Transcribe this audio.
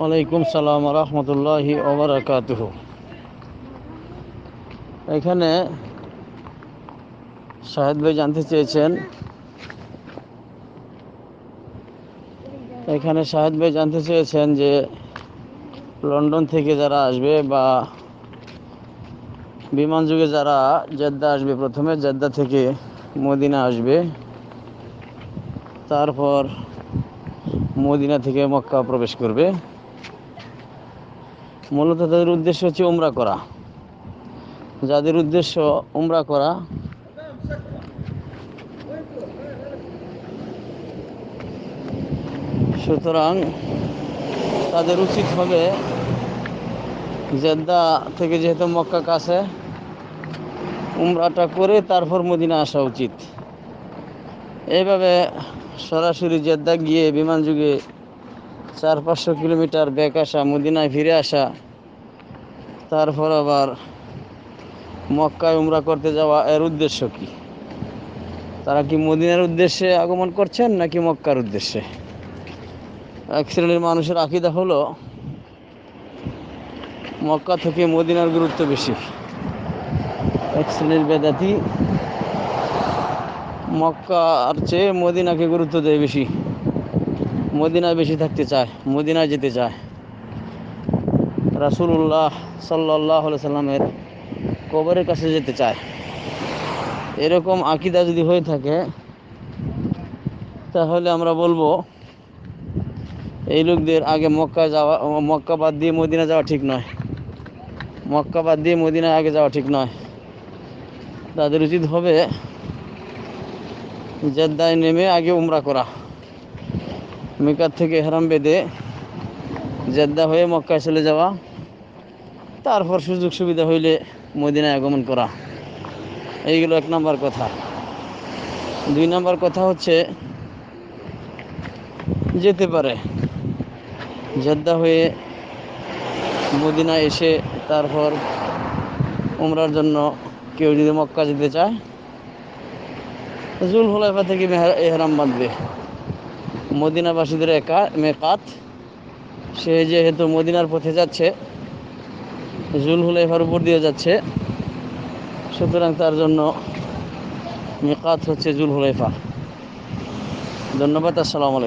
ওয়ালাইকুম সালাম রহমতুল্লাহি ওবরাকাতুহ এখানে শাহেদ ভাই জানতে চেয়েছেন। এখানে শাহেদ ভাই জানতে চেয়েছেন যে লন্ডন থেকে যারা আসবে বা বিমান যুগে যারা জেদ্দা আসবে, প্রথমে জেদ্দা থেকে মদিনা আসবে, তারপর মদিনা থেকে মক্কা প্রবেশ করবে। মূলত তাদের উদ্দেশ্য হচ্ছে উমরা করা। যাদের উদ্দেশ্য উমরা করা, সুতরাং তাদের উচিত হবে জেদ্দা থেকে যেহেতু মক্কা কাছে, উমরাটা করে তারপর মদিনা আসা উচিত। এইভাবে সরাসরি জেদ্দা গিয়ে বিমান যুগে চার পাঁচশো কিলোমিটার ব্যাক আসা, মদিনায় ফিরে আসা, তারপর আবার মক্কায় উমরা করতে যাওয়া, এর উদ্দেশ্য কি? তারা কি মদিনার উদ্দেশ্যে আগমন করছেন নাকি মক্কার উদ্দেশ্যে? এক শ্রেণির মানুষের আকিদা হলো, মক্কা থেকে মদিনার গুরুত্ব বেশি। এক শ্রেণির বেদাতি মক্কার চেয়ে মদিনাকে গুরুত্ব দেয় বেশি। মদিনায় বেশি থাকতে চায়, মদিনায় যেতে চায়। রাসুল্লাহ সাল্লাহ সাল্লামের কবরের কাছে যেতে চায়। এরকম আকিদা যদি হয়ে থাকে, তাহলে আমরা বলব, এই লোকদের আগে মক্কা যাওয়া, মক্কা বাদ দিয়ে মদিনা যাওয়া ঠিক নয়। মক্কা বাদ দিয়ে মদিনায় আগে যাওয়া ঠিক নয়। তাদের উচিত হবে জেদ্দায় নেমে আগে উমরা করা। মিকার থেকে হেরাম বেঁধে জেদ্দা হয়ে মক্কায় চলে যাওয়া। তারপর সুযোগ সুবিধা হইলে মদিনায় আগমন করা। এইগুলো এক নম্বর কথা। দুই নম্বর কথা হচ্ছে, যেতে পারে। জেদ্দা হয়ে মদিনা এসে তারপর উমরার জন্য কেউ যদি মক্কা যেতে চায় জুল হুলাইফা থেকে এহরাম বাঁধবে। মদিনাবাসীদের একা মেকাত। সে যেহেতু মদিনার পথে যাচ্ছে জুল হুলাইফার উপর দিয়ে যাচ্ছে, সুতরাং তার জন্য মেকাত হচ্ছে জুল হুলাইফা ধন্যবাদ, আসসালামু আলাইকুম।